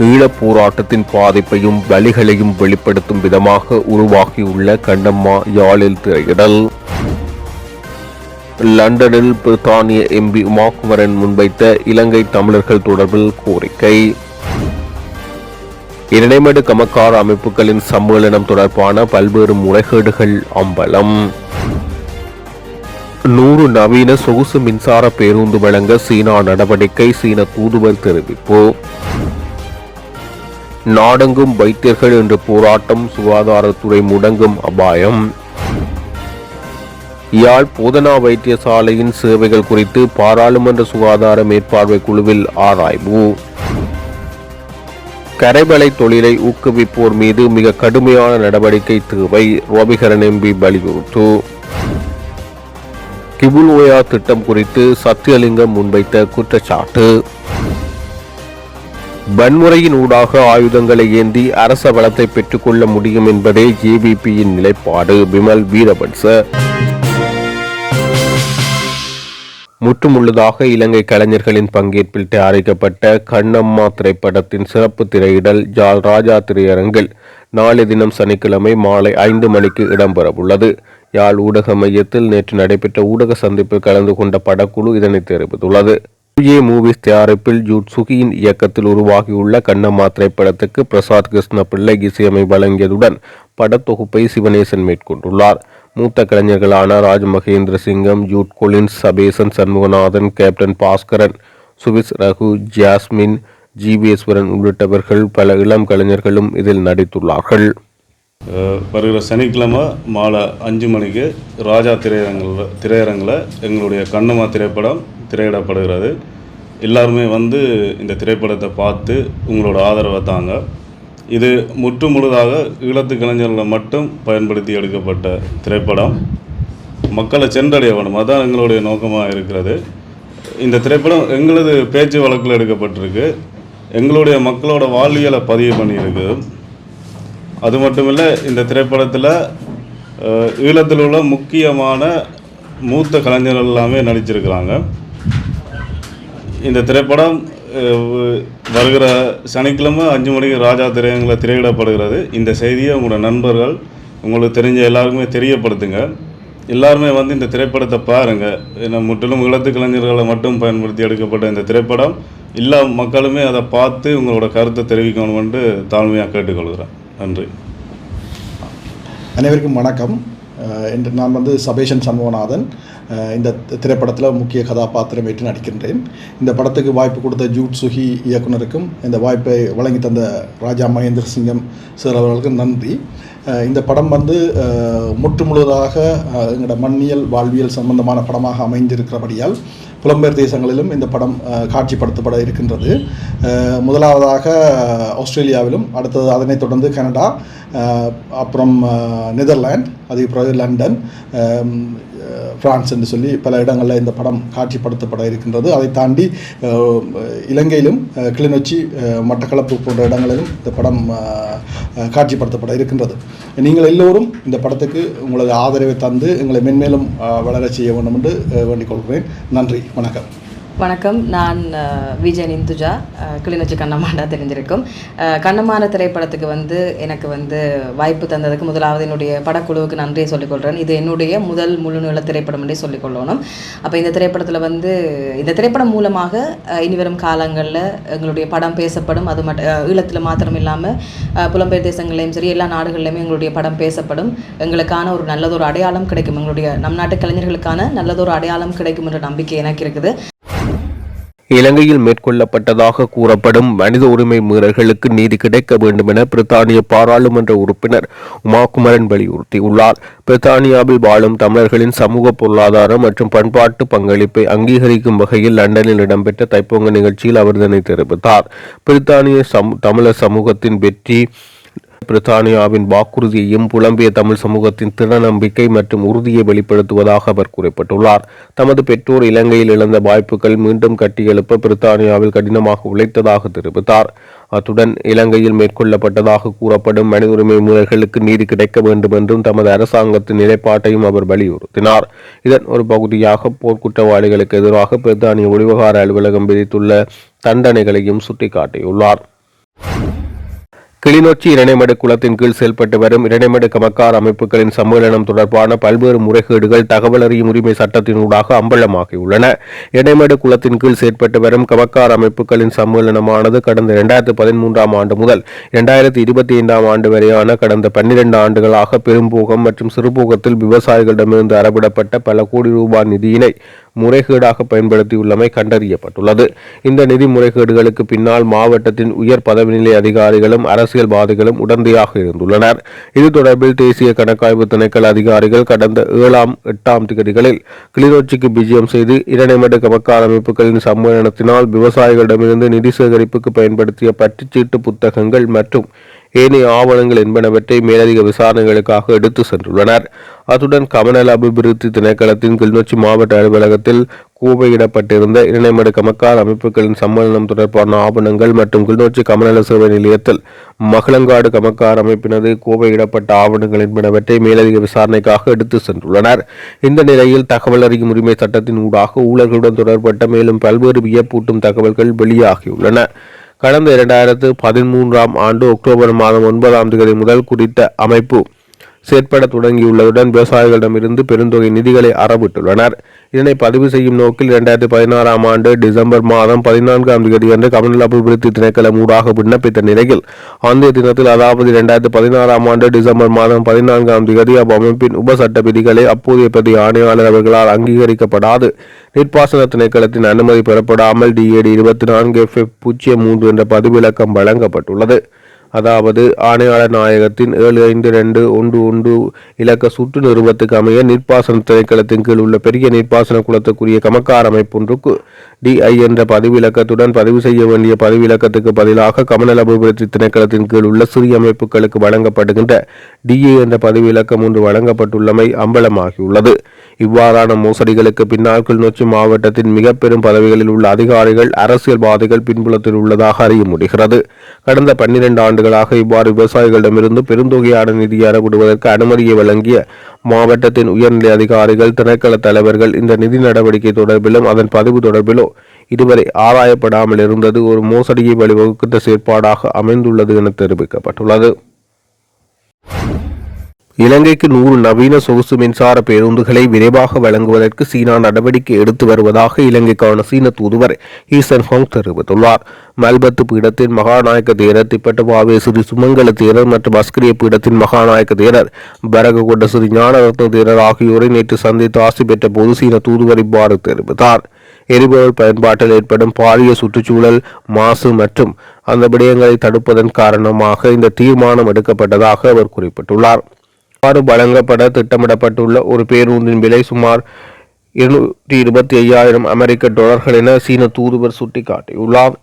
ஈழப் போராட்டத்தின் பாதிப்பையும் வலிகளையும் வெளிப்படுத்தும் விதமாக உருவாகியுள்ள கண்ணம்மா யாழில் திரையிடல். லண்டனில் பிரித்தானிய எம்பி உமாகுமரன் முன்வைத்த இலங்கை தமிழர்கள் தொடர்பில் கோரிக்கை. இரணைமடு கமக்கார அமைப்புகளின் சம்மேளனம் தொடர்பான பல்வேறு முறைகேடுகள் அம்பலம். நூறு நவீன சொகுசு மின்சார பேருந்து வழங்க சீனா நடவடிக்கை சீன தூதுவர் தெரிவிப்பு. நாடெங்கும் வைத்தியர்கள் என்று போராட்டம் சுகாதாரத்துறை முடங்கும் அபாயம். யாழ் போதனா வைத்தியசாலையின் சேவைகள் குறித்து பாராளுமன்ற சுகாதார மேற்பார்வை குழுவில் ஆராய்வு. கரைவலை தொழிலை ஊக்குவிப்போர் மீது மிக கடுமையான நடவடிக்கை தேவை ரோபிகரன் எம்பி வலியுறுத்து. கிபுல் ஓயா திட்டம் குறித்து சத்தியலிங்கம் முன்வைத்த குற்றச்சாட்டு. வன்முறையின் ஊடாக ஆயுதங்களை ஏந்தி அரச வளத்தை பெற்றுக்கொள்ள முடியும் என்பதே ஜேவிபியின் நிலைப்பாடு. விமல் வீரவன்ச முற்றுமுள்ளதாக இலங்கை கலைஞர்களின் பங்கேற்பில் தயாரிக்கப்பட்ட கண்ணம்மா திரைப்படத்தின் சிறப்பு திரையிடல் ஜால் ராஜா திரையரங்கில் நாளை தினம் சனிக்கிழமை மாலை ஐந்து மணிக்கு இடம்பெறவுள்ளது. யாழ் ஊடக மையத்தில் நேற்று நடைபெற்ற ஊடக சந்திப்பில் கலந்து கொண்ட படக்குழு இதனை தெரிவித்துள்ளது. ஏ மூவிஸ் தயாரிப்பில் ஜூட் சுகியின் இயக்கத்தில் உருவாகியுள்ள கண்ணம்மா திரைப்படத்துக்கு பிரசாத் கிருஷ்ண பிள்ளை இசையமை வழங்கியதுடன் படத்தொகுப்பை சிவனேசன் மேற்கொண்டுள்ளார். மூத்த கலைஞர்களான Raj Mahendra Singam Jude Collins Sabesan Shanmuganathan captain Baskaran Swiss Ragu Jasmine Jeeveswaran உள்ளிட்டவர்கள் பல இளம் கலைஞர்களும் இதில் நடித்துள்ளார்கள். வருகிற சனிக்கிழமை மாலை அஞ்சு மணிக்கு ராஜா திரையரங்கில் திரையரங்கில் எங்களுடைய கண்ணம்மா திரைப்படம் திரையிடப்படுகிறது. எல்லாருமே வந்து இந்த திரைப்படத்தை பார்த்து உங்களோட ஆதரவை தாங்க. இது முற்று முழுதாக ஈழத்து கலைஞர்களை மட்டும் பயன்படுத்தி எடுக்கப்பட்ட திரைப்படம். மக்களை சென்றடைய வேணும் அதுதான் எங்களுடைய நோக்கமாக இருக்கிறது. இந்த திரைப்படம் எங்களது பேச்சு வழக்கில் எடுக்கப்பட்டிருக்கு. எங்களுடைய மக்களோட வாழ்வியலை பதிவு பண்ணியிருக்குது அது மட்டும் இல்லை இந்த திரைப்படத்தில் ஈழத்தில் உள்ள முக்கியமான மூத்த கலைஞர்கள் எல்லாமே நடிச்சிருக்கிறாங்க. இந்த திரைப்படம் வருகிற சனிக்கிழமை அஞ்சு மணிக்கு ராஜா திரையங்களில் திரையிடப்படுகிறது. இந்த செய்தியை உங்களோட நண்பர்கள் உங்களுக்கு தெரிஞ்ச எல்லாருக்குமே தெரியப்படுத்துங்க. எல்லாருமே வந்து இந்த திரைப்படத்தை பாருங்கள் ஏன்னா முற்றிலும் ஈழத்து கலைஞர்களை மட்டும் பயன்படுத்தி எடுக்கப்பட்ட இந்த திரைப்படம். எல்லா மக்களுமே அதை பார்த்து உங்களோட கருத்தை தெரிவிக்கணும்னு தாழ்மையாக கேட்டுக்கொள்கிறேன். நன்றி. அனைவருக்கும் வணக்கம். என்று நான் வந்து சபேஷன் சண்முகநாதன். இந்த திரைப்படத்தில் முக்கிய கதாபாத்திரம் ஏற்று நடிக்கின்றேன். இந்த படத்துக்கு வாய்ப்பு கொடுத்த ஜூட் சுகி இயக்குனருக்கும் இந்த வாய்ப்பை வழங்கி தந்த ராஜா மகேந்திர சிங்கம் சார் அவர்களுக்கும் நன்றி. இந்த படம் வந்து முற்று முழுவதாக எங்களோட மண்ணியல் வாழ்வியல் சம்பந்தமான படமாக அமைந்திருக்கிறபடியால் புலம்பெயர் தேசங்களிலும் இந்த படம் காட்சிப்படுத்தப்பட இருக்கின்றது. முதலாவதாக ஆஸ்திரேலியாவிலும் அடுத்தது அதனைத் தொடர்ந்து கனடா அப்புறம் நெதர்லாண்ட் நெதர்லாந்து பிறகு லண்டன் பிரான்ஸ் என்று சொல்லி பல இடங்களில் இந்த படம் காட்சிப்படுத்தப்பட இருக்கின்றது. அதை தாண்டி இலங்கையிலும் கிளிநொச்சி மட்டக்களப்பு போன்ற இடங்களிலும் இந்த படம் காட்சிப்படுத்தப்பட இருக்கின்றது. நீங்கள் எல்லோரும் இந்த படத்துக்கு உங்களது ஆதரவை தந்து எங்களை மென்மேலும் வளர வளரச் செய்ய வேண்டும் என்று வேண்டிக் கொள்கிறேன். நன்றி. வணக்கம். வணக்கம். நான் விஜய் நிந்துஜா. இந்துஜா கிளிநொச்சி கண்ணமாண்டா தெரிஞ்சிருக்கும். கண்ணமான திரைப்படத்துக்கு வந்து எனக்கு வந்து வாய்ப்பு தந்ததுக்கு முதலாவது என்னுடைய படக்குழுவுக்கு நன்றியை சொல்லிக்கொள்கிறேன் இது என்னுடைய முதல் முழுநீள திரைப்படம் என்றே சொல்லிக்கொள்ளணும் அப்போ இந்த திரைப்படத்தில் வந்து இந்த திரைப்படம் மூலமாக இனிவரும் காலங்களில் எங்களுடைய படம் பேசப்படும். அது மட்டும் ஈழத்தில் மாத்திரம் இல்லாமல் புலம்பெயர் தேசங்களையும் சரி எல்லா நாடுகள்லையுமே எங்களுடைய படம் பேசப்படும். எங்களுக்கான ஒரு நல்லதொரு அடையாளம் கிடைக்கும். எங்களுடைய நம் நாட்டு கலைஞர்களுக்கான நல்லதொரு அடையாளம் கிடைக்கும் என்ற நம்பிக்கை எனக்கு இருக்குது. இலங்கையில் மேற்கொள்ளப்பட்டதாக கூறப்படும் மனித உரிமை மீறல்களுக்கு நீதி கிடைக்க வேண்டும் என பிரித்தானிய பாராளுமன்ற உறுப்பினர் உமாகுமரன் வலியுறுத்தியுள்ளார். பிரித்தானியாவில் வாழும் தமிழர்களின் சமூக பொருளாதார மற்றும் பண்பாட்டு பங்களிப்பை அங்கீகரிக்கும் வகையில் லண்டனில் இடம்பெற்ற தைப்பொங்க நிகழ்ச்சியில் அவர் இதனை தெரிவித்தார். பிரித்தானிய சமூ தமிழர் சமூகத்தின் வெற்றி பிரித்தானியாவின் வாக்குறுதியையும் புலம்பிய தமிழ் சமூகத்தின் திட நம்பிக்கை மற்றும் உறுதியை வெளிப்படுத்துவதாக அவர் குறிப்பிட்டுள்ளார். தமது பெற்றோர் இலங்கையில் இழந்த வாய்ப்புகள் மீண்டும் கட்டியெழுப்ப பிரித்தானியாவில் கடினமாக உழைத்ததாக தெரிவித்தார். அத்துடன் இலங்கையில் மேற்கொள்ளப்பட்டதாக கூறப்படும் மனித உரிமை மீறல்களுக்கு நீதி கிடைக்க வேண்டும் என்றும் தமது அரசாங்கத்தின் நிலைப்பாட்டையும் அவர் வலியுறுத்தினார். இதன் ஒரு பகுதியாக போர்க்குற்றவாளிகளுக்கு எதிராக பிரித்தானிய ஒளிவகார அலுவலகம் விதித்துள்ள தண்டனைகளையும் சுட்டிக்காட்டியுள்ளார். கிளிநொச்சி இரணைமடு குளத்தின் கீழ் செயல்பட்டு வரும் இரணைமடு கமக்கார் அமைப்புகளின் சம்மேளனம் தொடர்பான பல்வேறு முறைகேடுகள் தகவல் அறியும் உரிமை சட்டத்தினூடாக அம்பலமாகியுள்ளன. இரணைமடு குளத்தின் கீழ் செயற்பட்டு வரும் கமக்கார் அமைப்புகளின் சம்மேளனமானது கடந்த இரண்டாயிரத்து பதிமூன்றாம் ஆண்டு முதல் இரண்டாயிரத்தி இருபத்தி ஐந்தாம் ஆண்டு வரையான கடந்த பன்னிரண்டு ஆண்டுகளாக பெரும்போகம் மற்றும் சிறுபோகத்தில் விவசாயிகளிடமிருந்து அறவிடப்பட்ட பல கோடி ரூபாய் நிதியினை முறைகேடாக பயன்படுத்தியுள்ளமை கண்டறியப்பட்டுள்ளது. இந்த நிதி முறைகேடுகளுக்கு பின்னால் மாவட்டத்தின் உயர் பதவிநிலை அதிகாரிகளும் அரசியல்வாதிகளும் உடந்தையாக இருந்துள்ளனர். இது தொடர்பில் தேசிய கணக்காய்வு திணைக்கள அதிகாரிகள் கடந்த ஏழாம் எட்டாம் திகதிகளில் கிளிநொச்சிக்கு விஜயம் செய்து இரணைமடு கமக்கார் அமைப்புகளின் சம்மேளனத்தினால் விவசாயிகளிடமிருந்து நிதி சேகரிப்புக்கு பயன்படுத்திய பற்றுச்சீட்டு புத்தகங்கள் மற்றும் ஏனைய ஆவணங்கள் என்பனவற்றை மேலதிக விசாரணைகளுக்காக எடுத்து சென்றுள்ளனர். அத்துடன் கமநல அபிவிருத்தி திணைக்களத்தின் கிளிநொச்சி மாவட்ட அலுவலகத்தில் கூவையிடப்பட்டிருந்த இணைமடு கமக்கார் அமைப்புகளின் சம்மேளனம் தொடர்பான ஆவணங்கள் மற்றும் கிளிநொச்சி கமநல சேவை நிலையத்தில் மகளங்காடு கமக்கார் அமைப்பினது கூவையிடப்பட்ட ஆவணங்கள் என்பனவற்றை மேலதிக விசாரணைக்காக எடுத்து சென்றுள்ளனர். இந்த நிலையில் தகவல் அறியும் உரிமை சட்டத்தின் ஊடாக ஊழல்களுடன் தொடர்பட்ட மேலும் பல்வேறு வியப்பூட்டும் தகவல்கள் வெளியாகியுள்ளன. கடந்த இரண்டாயிரத்து பதிமூன்றாம் ஆண்டு அக்டோபர் மாதம் ஒன்பதாம் தேதி முதல் குறித்த அமைப்பு செயற்பட தொடங்கியுள்ளதுடன் விவசாயிகளிடமிருந்து பெருந்தொகை நிதிகளை அறவிட்டுள்ளனர். இதனை பதிவு செய்யும் நோக்கில் இரண்டாயிரத்தி பதினாறாம் ஆண்டு டிசம்பர் மாதம் பதினான்காம் தேதி அன்று கமநல அபிவிருத்தி திணைக்களம் ஊடாக விண்ணப்பித்த நிலையில் அந்த தினத்தில் அதாவது இரண்டாயிரத்தி பதினாறாம் ஆண்டு டிசம்பர் மாதம் பதினான்காம் தேதி அவ்வமைப்பின் உப சட்ட விதிகளை அப்போதைய பிரதி ஆணையாளர் அவர்களால் அங்கீகரிக்கப்படாது. நீர்ப்பாசன திணைக்களத்தின் அனுமதி பெறப்படாமல் டிஏடி இருபத்தி நான்கு எஃப் பூஜ்ஜியம் மூன்று என்ற பதிவிலக்கம் வழங்கப்பட்டுள்ளது. அதாவது ஆணையாளர் நாயகத்தின் ஏழு ஐந்து ரெண்டு ஒன்று ஒன்று இலக்க சுற்று நிறுவத்துக்கு அமைய நீர்ப்பாசன திணைக்களத்தின் கீழ் உள்ள பெரிய நீர்ப்பாசன குளத்துக்குரிய கமக்கார் அமைப்பொன்றுக்கு டிஐ என்ற பதிவிலக்கத்துடன் பதிவு செய்ய வேண்டிய பதிவிலக்கத்துக்கு பதிலாக கமநல அபிவிருத்தி திணைக்களத்தின் கீழ் உள்ள சிறிய அமைப்புகளுக்கு வழங்கப்படுகின்ற டிஏ என்ற பதிவிலக்கம் ஒன்று வழங்கப்பட்டுள்ளமை அம்பலமாகியுள்ளது. இவ்வாறான மோசடிகளுக்கு பின்னால் கிளிநொச்சி மாவட்டத்தின் மிக பெரும் பதவிகளில் உள்ள அதிகாரிகள் அரசியல்வாதிகள் பின்புலத்தில் உள்ளதாக அறிய முடிகிறது. கடந்த பன்னிரண்டு ஆண்டுகளாக இவ்வாறு விவசாயிகளிடமிருந்து பெருந்தொகையான நிதி அறவிடுவதற்கு அனுமதியை வழங்கிய மாவட்டத்தின் உயர்நிலை அதிகாரிகள் திணைக்கள தலைவர்கள் இந்த நிதி நடவடிக்கை தொடர்பிலும் அதன் பதிவு தொடர்பிலோ இதுவரை ஆராயப்படாமல் இருந்தது. ஒரு மோசடியை வழிவகுக்கின்ற செயற்பாடாக அமைந்துள்ளது என தெரிவிக்கப்பட்டுள்ளது. இலங்கைக்கு நூறு நவீன சொகுசு மின்சார பேருந்துகளை விரைவாக வழங்குவதற்கு சீனா நடவடிக்கை எடுத்து வருவதாக இலங்கைக்கான சீன தூதுவர் ஈசன் ஹோங் தெரிவித்துள்ளார். மல்பத்து பீடத்தின் மகாநாயக்க தேரர் திப்பட்டபாவே ஸ்ரீ சுமங்கல தேரர் மற்றும் அஸ்கிரிய பீடத்தின் மகாநாயக்க தேரர் பரககொண்ட ஸ்ரீ ஞானரத்ன தேரர் ஆகியோரை நேற்று சந்தித்து ஆசி பெற்ற போது சீன தூதுவர் இவ்வாறு தெரிவித்தார். எரிபொருள் பயன்பாட்டில் ஏற்படும் பாரிய சுற்றுச்சூழல் மாசு மற்றும் அந்த விடயங்களை தடுப்பதன் காரணமாக இந்த தீர்மானம் எடுக்கப்பட்டதாக அவர் குறிப்பிட்டுள்ளார். இவ்வாறு வழங்கப்பட திட்டமிடப்பட்டுள்ள ஒரு பேருந்தின் விலை சுமார் இருநூற்றி இருபத்தி ஐயாயிரம் அமெரிக்க டாலர்கள் என சீன தூதுவர் சுட்டிக்காட்டியுள்ளார்.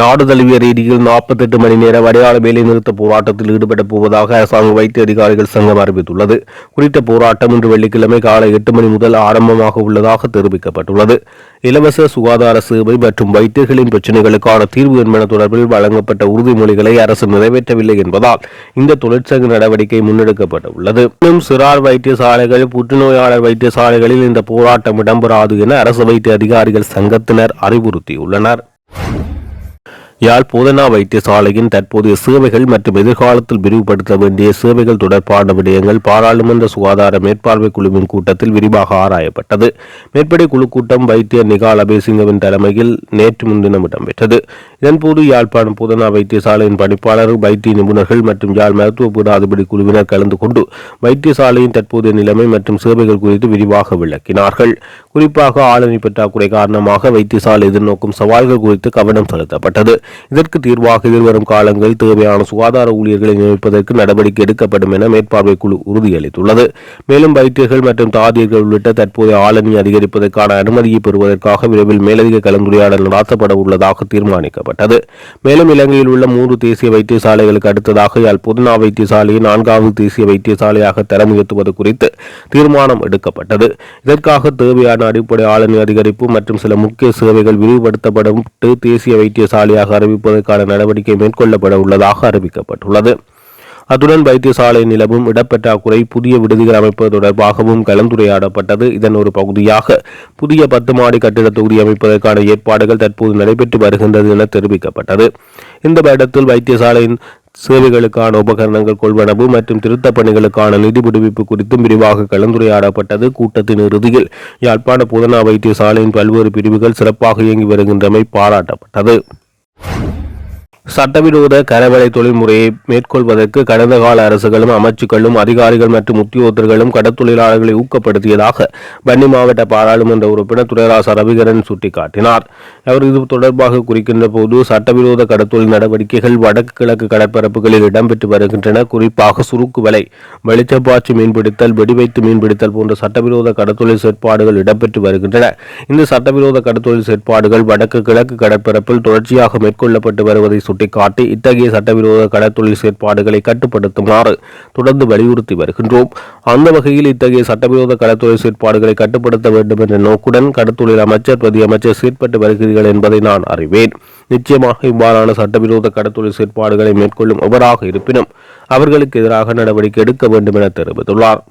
நாடு தழுவிய ரீதியில் நாற்பத்தெட்டு மணி நேர வடையாள வேலை நிறுத்த போராட்டத்தில் ஈடுபடப் போவதாக அரசாங்க வைத்திய அதிகாரிகள் சங்கம் அறிவித்துள்ளது. குறித்த போராட்டம் இன்று வெள்ளிக்கிழமை காலை எட்டு மணி முதல் ஆரம்பமாக உள்ளதாக தெரிவிக்கப்பட்டுள்ளது. இலவச சுகாதார சேவை மற்றும் வைத்தியர்களின் பிரச்சினைகளுக்கான தீர்வு என்பன தொடர்பில் வழங்கப்பட்ட உறுதிமொழிகளை அரசு நிறைவேற்றவில்லை என்பதால் இந்த தொழிற்சங்க நடவடிக்கை முன்னெடுக்கப்பட உள்ளது இன்னும் சிறார் வைத்தியசாலைகள் புற்றுநோயாளர் வைத்தியசாலைகளில் இந்த போராட்டம் இடம்பெறாது என அரசு வைத்திய அதிகாரிகள் சங்கத்தினர் அறிவுறுத்தியுள்ளனர். யாழ் போதனா வைத்தியசாலையின் தற்போதைய சேவைகள் மற்றும் எதிர்காலத்தில் விரிவுபடுத்த வேண்டிய சேவைகள் தொடர்பான விடயங்கள் பாராளுமன்ற சுகாதார மேற்பார்வை குழுவின் கூட்டத்தில் விரிவாக ஆராயப்பட்டது. மேற்படி குழு கூட்டம் வைத்தியர் நிகால் அபேசிங்கவின் தலைமையில் நேற்று முன்தினம் இடம்பெற்றது. இதன்போது யாழ்ப்பாணம் போதனா வைத்தியசாலையின் பணிப்பாளர் வைத்திய நிபுணர்கள் மற்றும் யாழ் மருத்துவ பீடாதிபதி குழுவினர் கலந்து கொண்டு வைத்தியசாலையின் தற்போதைய நிலைமை மற்றும் சேவைகள் குறித்து விரிவாக விளக்கினார்கள். குறிப்பாக ஆளுநர் பற்றாக்குறை காரணமாக வைத்தியசாலை எதிர்நோக்கும் சவால்கள் குறித்து கவனம் செலுத்தப்பட்டது. இதற்கு தீர்வாக எதிர்வரும் காலங்களில் தேவையான சுகாதார ஊழியர்களை நியமிப்பதற்கு நடவடிக்கை எடுக்கப்படும் என மேற்பார்வை குழு உறுதியளித்துள்ளது. மேலும் வைத்தியர்கள் மற்றும் தாதியர்கள் உள்ளிட்ட தற்போதைய ஆளணி அதிகரிப்பதற்கான அனுமதியை பெறுவதற்காக விரைவில் மேலதிக கலந்துரையாடல் நடத்தப்பட உள்ளதாக தீர்மானிக்கப்பட்டது. மேலும் இலங்கையில் உள்ள மூன்று தேசிய வைத்தியசாலைகளுக்கு அடுத்ததாக யாழ் புதுனா வைத்தியசாலையை நான்காவது தேசிய வைத்தியசாலையாக தரம் உயர்த்துவது குறித்து தீர்மானம் எடுக்கப்பட்டது. இதற்காக தேவையான அடிப்படை ஆளணி அதிகரிப்பு மற்றும் சில முக்கிய சேவைகள் விரிவுபடுத்தப்படும் தேசிய வைத்தியசாலையாக அறிவிப்பதற்கான நடவடிக்கை மேற்கொள்ளப்பட உள்ளதாக அறிவிக்கப்பட்டுள்ளது. அத்துடன் வைத்தியசாலை நிலவும் இடப்பற்றாக்குறை புதிய விடுதிகள் அமைப்பது தொடர்பாகவும் கலந்துரையாடப்பட்டது. இதன் ஒரு பகுதியாக புதிய பத்து மாடி கட்டிட தொகுதி அமைப்பதற்கான ஏற்பாடுகள் தற்போது நடைபெற்று வருகின்றது என தெரிவிக்கப்பட்டது. இந்த இடத்தில் வைத்தியசாலையின் சேவைகளுக்கான உபகரணங்கள் கொள்வனவு மற்றும் திருத்தப் பணிகளுக்கான நிதி விடுவிப்பு குறித்தும் விரிவாக கலந்துரையாடப்பட்டது. கூட்டத்தின் இறுதியில் யாழ்ப்பாண புதனா வைத்தியசாலையின் பல்வேறு பிரிவுகள் சிறப்பாக இயங்கி வருகின்றமை பாராட்டப்பட்டது. you. சட்டவிரோத கரவலை தொழில்முறையை மேற்கொள்வதற்கு கடந்த கால அரசுகளும் அமைச்சுக்களும் அதிகாரிகள் மற்றும் உத்தியோகத்தர்களும் கடற்தொழிலாளர்களை ஊக்கப்படுத்தியதாக வன்னி மாவட்ட பாராளுமன்ற உறுப்பினர் துரைராச ரவிகரன் சுட்டிக்காட்டினார். அவர் இது தொடர்பாக குறிக்கின்ற போது சட்டவிரோத கடத்தொழில் நடவடிக்கைகள் வடக்கு கிழக்கு கடற்பரப்புகளில் இடம்பெற்று வருகின்றன. குறிப்பாக சுருக்கு வலை வெளிச்சப்பாச்சு மீன்பிடித்தல் வெடிவைத்து மீன்பிடித்தல் போன்ற சட்டவிரோத கடற்தொழில் செயற்பாடுகள் இடம்பெற்று வருகின்றன. இந்த சட்டவிரோத கடத்தொழில் செயற்பாடுகள் வடக்கு கிழக்கு கடற்பரப்பில் தொடர்ச்சியாக மேற்கொள்ளப்பட்டு வருவதை சுட்டிக்காட்டி இத்தகைய சட்டவிரோத கடற்தொழில் செயற்பாடுகளை கட்டுப்படுத்துமாறு தொடர்ந்து வலியுறுத்தி வருகின்றோம். அந்த வகையில் இத்தகைய சட்டவிரோத கடத்தொழில் செயற்பாடுகளை கட்டுப்படுத்த வேண்டும் என்ற நோக்குடன் கடத்தொழில் அமைச்சர் பிரதி அமைச்சர் செயற்பட்டு வருகிறீர்கள் என்பதை நான் அறிவேன். நிச்சயமாக இவ்வாறான சட்டவிரோத கடத்தொழில் செயற்பாடுகளை மேற்கொள்ளும் எவராக இருப்பினும் அவர்களுக்கு எதிராக நடவடிக்கை எடுக்க வேண்டும் என தெரிவித்துள்ளார்.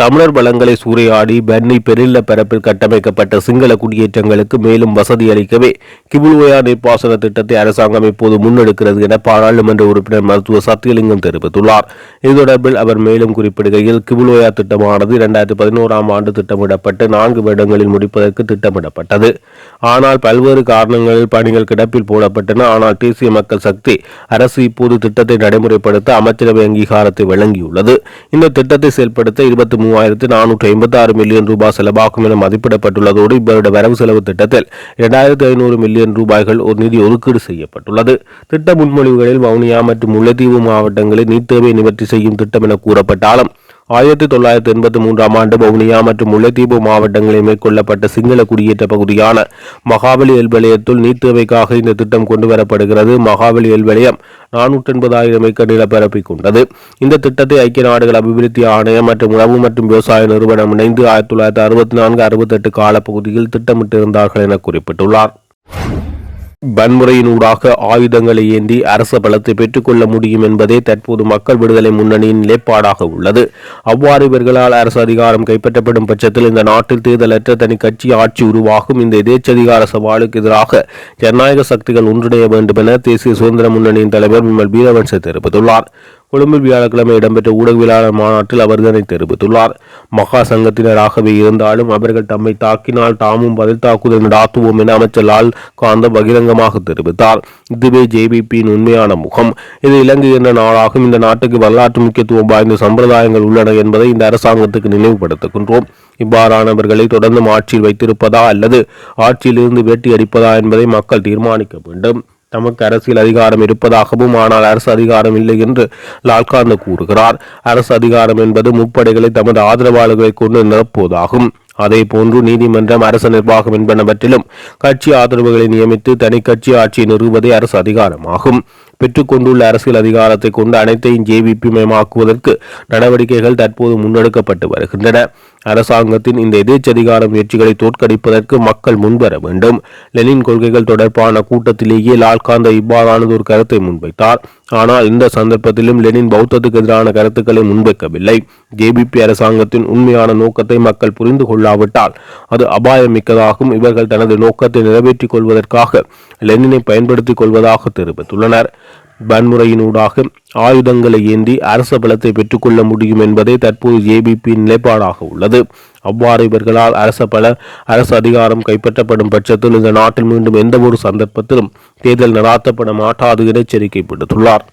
தமிழர் வளங்களை சூறையாடி பன்னி பெரில்ல பரப்பில் கட்டமைக்கப்பட்ட சிங்கள குடியேற்றங்களுக்கு மேலும் வசதி அளிக்கவே கிபுல்வயா நீர்ப்பாசன திட்டத்தை அரசாங்கம் இப்போது முன்னெடுக்கிறது என பாராளுமன்ற உறுப்பினர் மருத்துவர் சத்தியலிங்கம் தெரிவித்துள்ளார். இது தொடர்பில் அவர் மேலும் குறிப்பிடுகையில் கிபுல்வயா திட்டமானது இரண்டாயிரத்தி பதினோராம் ஆண்டு திட்டமிடப்பட்டு நான்கு வருடங்களில் முடிப்பதற்கு திட்டமிடப்பட்டது. ஆனால் பல்வேறு காரணங்களில் பணிகள் கிடப்பில் போடப்பட்டன. ஆனால் தேசிய மக்கள் சக்தி அரசு இப்போது திட்டத்தை நடைமுறைப்படுத்த அமைச்சரவை அங்கீகாரத்தை வழங்கியுள்ளது. இந்த திட்டத்தை செயல்படுத்த இருபத்தி மூவாயிரத்து நானூற்றி ஐம்பத்தி ஆறு மில்லியன் ரூபாய் செலவாகும் என மதிப்பிடப்பட்டுள்ளதோடு இவருடைய வரவு செலவு திட்டத்தில் இரண்டாயிரத்து ஐநூறு மில்லியன் ரூபாய்கள் ஒரு நிதி ஒதுக்கீடு செய்யப்பட்டுள்ளது. திட்ட முன்மொழிவுகளில் வவுனியா மற்றும் முல்லைத்தீவு மாவட்டங்களில் நீட் தேவை நிவர்த்தி செய்யும் திட்டம் என கூறப்பட்டாலும் ஆயிரத்தி தொள்ளாயிரத்தி எண்பத்தி மூன்றாம் ஆண்டு வவுனியா மற்றும் முல்லைத்தீவு மாவட்டங்களில் மேற்கொள்ளப்பட்ட சிங்கள குடியேற்ற பகுதியான மகாபலி எல்வலயத்துள் நீட் தேவைக்காக இந்த திட்டம் கொண்டு வரப்படுகிறது மகாபலி எல்வலயம் நானூற்றி எண்பதாயிரம் ஏக்கர் நிலப்பரப்பை கொண்டது. இந்த திட்டத்தை ஐக்கிய நாடுகள் அபிவிருத்தி ஆணையம் மற்றும் உணவு மற்றும் விவசாய நிறுவனம் இணைந்து ஆயிரத்தி தொள்ளாயிரத்தி அறுபத்தி நான்கு அறுபத்தெட்டு காலப்பகுதியில் திட்டமிட்டிருந்தார்கள் என குறிப்பிட்டுள்ளார். வன்முறையினூடாக ஆயுதங்களை ஏந்தி அரச பலத்தை பெற்றுக்கொள்ள முடியும் என்பதே தற்போது மக்கள் விடுதலை முன்னணியின் நிலைப்பாடாக உள்ளது. அவ்வாறு இவர்களால் அரசு அதிகாரம் கைப்பற்றப்படும் பட்சத்தில் இந்த நாட்டில் தேர்தலற்ற தனி கட்சி ஆட்சி உருவாகும். இந்த எதேச்சதிகார சவாலுக்கு எதிராக ஜனநாயக சக்திகள் ஒன்றிணைய வேண்டும் என தேசிய சுதந்திர முன்னணியின் தலைவர் விமல் வீரவன்ச தெரிவித்துள்ளார். கொழும்பில் வியாழக்கிழமை இடம்பெற்ற ஊடகவியலாளர் மாநாட்டில் அவர் இதனை தெரிவித்துள்ளார். மகா சங்கத்தினராகவே இருந்தாலும் அவர்கள் தம்மை தாக்கினால் தாமும் பதில் தாக்குதல் நடாத்துவோம் என அமைச்சர் லால் காந்த பகிரங்கமாக தெரிவித்தார். இதுவே ஜேபிபியின் உண்மையான முகம். இது இலங்கை என்ற நாளாகும் இந்த நாட்டுக்கு வரலாற்று முக்கியத்துவம் வாய்ந்த சம்பிரதாயங்கள் உள்ளன என்பதை இந்த அரசாங்கத்துக்கு நினைவுபடுத்துகின்றோம். இவ்வாறானவர்களை தொடர்ந்து ஆட்சியில் வைத்திருப்பதா அல்லது ஆட்சியிலிருந்து வேட்டி அடிப்பதா என்பதை மக்கள் தீர்மானிக்க வேண்டும். தமக்கு அரசியல் அதிகாரம் இருப்பதாகவும் ஆனால் அரசு அதிகாரம் இல்லை என்று லால்காந்த கூறுகிறார். அரசு அதிகாரம் என்பது முப்படைகளை தமது ஆதரவாளர்களை கொண்டு நிரப்புவதாகும். அதே போன்று நீதிமன்றம் அரசு நிர்வாகம் என்பனவற்றிலும் கட்சி ஆதரவுகளை நியமித்து தனி கட்சி ஆட்சியை நிறுவுவதே அரசு அதிகாரமாகும். பெற்றுக்கொண்டுள்ள அரசியல் அதிகாரத்தை கொண்டு அனைத்தையும் ஜேவிபி மயமாக்குவதற்கு நடவடிக்கைகள் தற்போது முன்னெடுக்கப்பட்டு வருகின்றன. அரசாங்கத்தின் இந்த எதேச்சதிகார முயற்சிகளை தோற்கடிப்பதற்கு மக்கள் முன்வர வேண்டும். லெனின் கொள்கைகள் தொடர்பான கூட்டத்திலேயே லால்காந்த இவ்வாறானது ஒரு கருத்தை முன்வைத்தார். ஆனால் இந்த சந்தர்ப்பத்திலும் லெனின் பௌத்தத்துக்கு எதிரான கருத்துக்களை முன்வைக்கவில்லை. ஜேபிபி அரசாங்கத்தின் உண்மையான நோக்கத்தை மக்கள் புரிந்து கொள்ளாவிட்டால் அது அபாயமிக்கதாகும். இவர்கள் தனது நோக்கத்தை நிறைவேற்றிக் கொள்வதற்காக லெனினை பயன்படுத்திக் கொள்வதாக தெரிவித்துள்ளனர். வன்முறையினூடாக ஆயுதங்களை ஏந்தி அரச பலத்தை பெற்றுக்கொள்ள முடியும் என்பதே தற்போது ஏபிபி நிலைப்பாடாக உள்ளது. அவ்வாறு இவர்களால் அரச பல அரசு அதிகாரம் கைப்பற்றப்படும் பட்சத்தில் இந்த நாட்டில் மீண்டும் எந்த ஒரு சந்தர்ப்பத்திலும் தேர்தல் நடாத்தப்பட மாட்டாது என எச்சரிக்கை விடுத்துள்ளார்.